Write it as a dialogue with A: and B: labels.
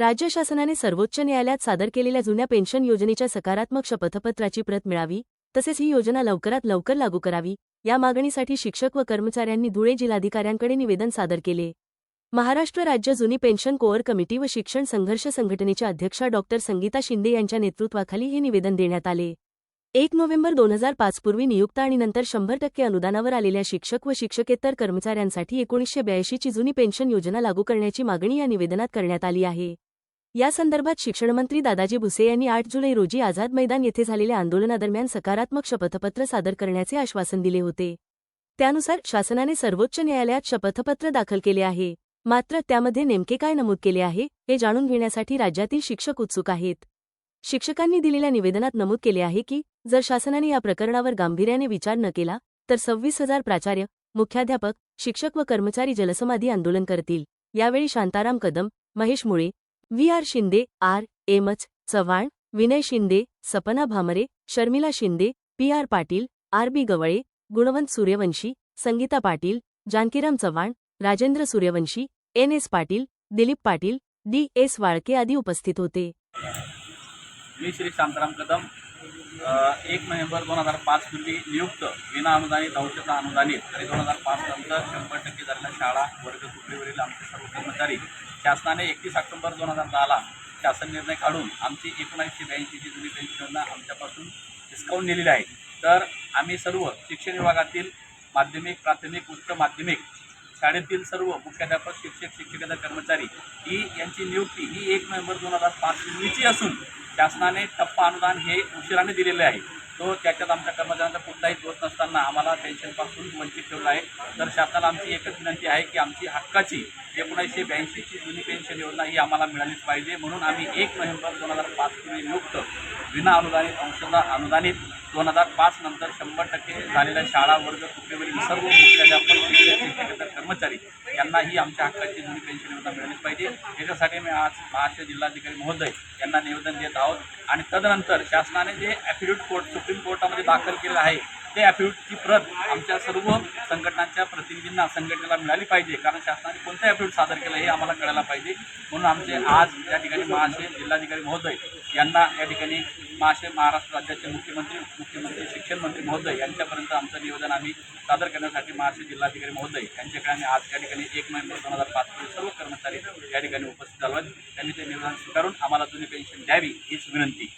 A: राज्य शासनाने सर्वोच्च न्यायालयात सादर केलेल्या जुन्या पेन्शन योजनेच्या सकारात्मक शपथपत्राची प्रत मिळावी तसेच ही योजना लवकरात लवकर लागू करावी या मागणीसाठी शिक्षक व कर्मचाऱ्यांनी धुळे जिल्हाधिकाऱ्यांकडे निवेदन सादर केले. महाराष्ट्र राज्य जुनी पेन्शन कोअर कमिटी व शिक्षण संघर्ष संघटनेच्या अध्यक्षा डॉक्टर संगीता शिंदे यांच्या नेतृत्वाखाली हे निवेदन देण्यात आले. एक नोव्हेंबर दोन हजार पाच पूर्वी नियुक्त आणि नंतर शंभर टक्के अनुदानावर आलेल्या शिक्षक व शिक्षकेतर कर्मचाऱ्यांसाठी एकोणीसशे ब्याऐंशीची जुनी पेन्शन योजना लागू करण्याची मागणी या निवेदनात करण्यात आली आहे. या संदर्भात शिक्षणमंत्री दादाजी भुसे यांनी आठ जुलै रोजी आझाद मैदान येथे झालेल्या आंदोलनादरम्यान सकारात्मक शपथपत्र सादर करण्याचे आश्वासन दिले होते. त्यानुसार शासनाने सर्वोच्च न्यायालयात शपथपत्र दाखल केले आहे. मात्र त्यामध्ये नेमके काय नमूद केले आहे हे जाणून घेण्यासाठी राज्यातील शिक्षक उत्सुक आहेत. शिक्षकांनी दिलेल्या निवेदनात नमूद केले आहे की जर शासनाने या प्रकरणावर गांभीर्याने विचार न केला तर सव्वीस हजार प्राचार्य मुख्याध्यापक शिक्षक व कर्मचारी जलसमाधी आंदोलन करतील. यावेळी Shantaram Kadam Mahesh Mule V R Shinde R. एमच Chavan Vinay Shinde Sapna Bhamre Sharmila Shinde P. R. Patil R. B. Gawale Gunwant Suryavanshi Sangeeta Patil Jankiram Chavan Rajendra Suryavanshi N. S. Patil Dilip Patil D. S. Walke आदी उपस्थित होते.
B: मी श्री शांताराम कदम एक November दोन हजार पाच पूर्वी नियुक्त विना अनुदानित औषध अनुदानित आणि दोन हजार पाच नंतर शंभर टक्के झालेल्या शाळा वर्ग तुकडीवरील आमचे सर्व कर्मचारी शासनाने एकतीस ऑक्टोबर दोन हजार दहाला शासन निर्णय काढून आमची एकोणीसशे ब्याऐंशीची जुनी पेन्शन योजना आमच्यापासून डिस्काउंट दिलेली आहे. तर आम्ही सर्व शिक्षण विभागातील माध्यमिक प्राथमिक उच्च माध्यमिक शाळेतील सर्व मुख्याध्यापक शिक्षक शिक्षकेतर कर्मचारी ही यांची नियुक्ती ही एक नोव्हेंबर दोन हजार पाच पूर्वीची असून शासनाने टप्पा अनुदान हे उशिराने दिलेले आहे. तो त्याच्यात आमच्या कर्मचाऱ्यांचा कुठलाही दोष नसताना आम्हाला पेन्शनपासून वंचित ठेवलं आहे. तर शासनाला आमची एकच विनंती आहे की आमची हक्काची एकोणीसशे ब्याऐंशीची जुनी पेन्शन योजना ही आम्हाला मिळालीच पाहिजे. म्हणून आम्ही एक नोव्हेंबर दोन हजार पाच पूर्वी नियुक्त विना अनुदानित अंशदा अनुदानित दोन हजार पाच नंतर शंभर टक्के झालेल्या शाळा वर्ग तुकडीवरील सर्व कर्मचारी यांनाही आमच्या हक्काची जुनी पेन्शन योजना मिळालीच पाहिजे. याच्यासाठी मी आज महाराष्ट्र जिल्हाधिकारी महोदय यांना निवेदन देत आहोत. आणि तदनंतर शासनाने जे ॲफिडेविट कोर्ट सुप्रीम कोर्टामध्ये दाखल केलं आहे ते ॲफिडेविटची प्रत आमच्या सर्व संघटनांच्या प्रतिनिधींना संघटनेला मिळाली पाहिजे. कारण शासनाने कोणतं ॲफिडेविट सादर केलं हे आम्हाला कळायला पाहिजे. म्हणून आमचे आज या ठिकाणी महाशय जिल्हाधिकारी महोदय यांना या ठिकाणी मासे महाराष्ट्र राज्याचे मुख्यमंत्री मुख्यमंत्री शिक्षण मंत्री महोदय यांच्यापर्यंत आमचं निवेदन आम्ही सादर करण्यासाठी महाराष्ट्र जिल्हाधिकारी महोदय यांच्याकडे आम्ही आज या ठिकाणी एक नोव्हेंबर दोन हजार पाच रोजी सर्व कर्मचारी या ठिकाणी उपस्थित झालो. आहेत त्यांनी ते निवेदन स्वीकारून आम्हाला जुनी पेन्शन द्यावी हीच विनंती.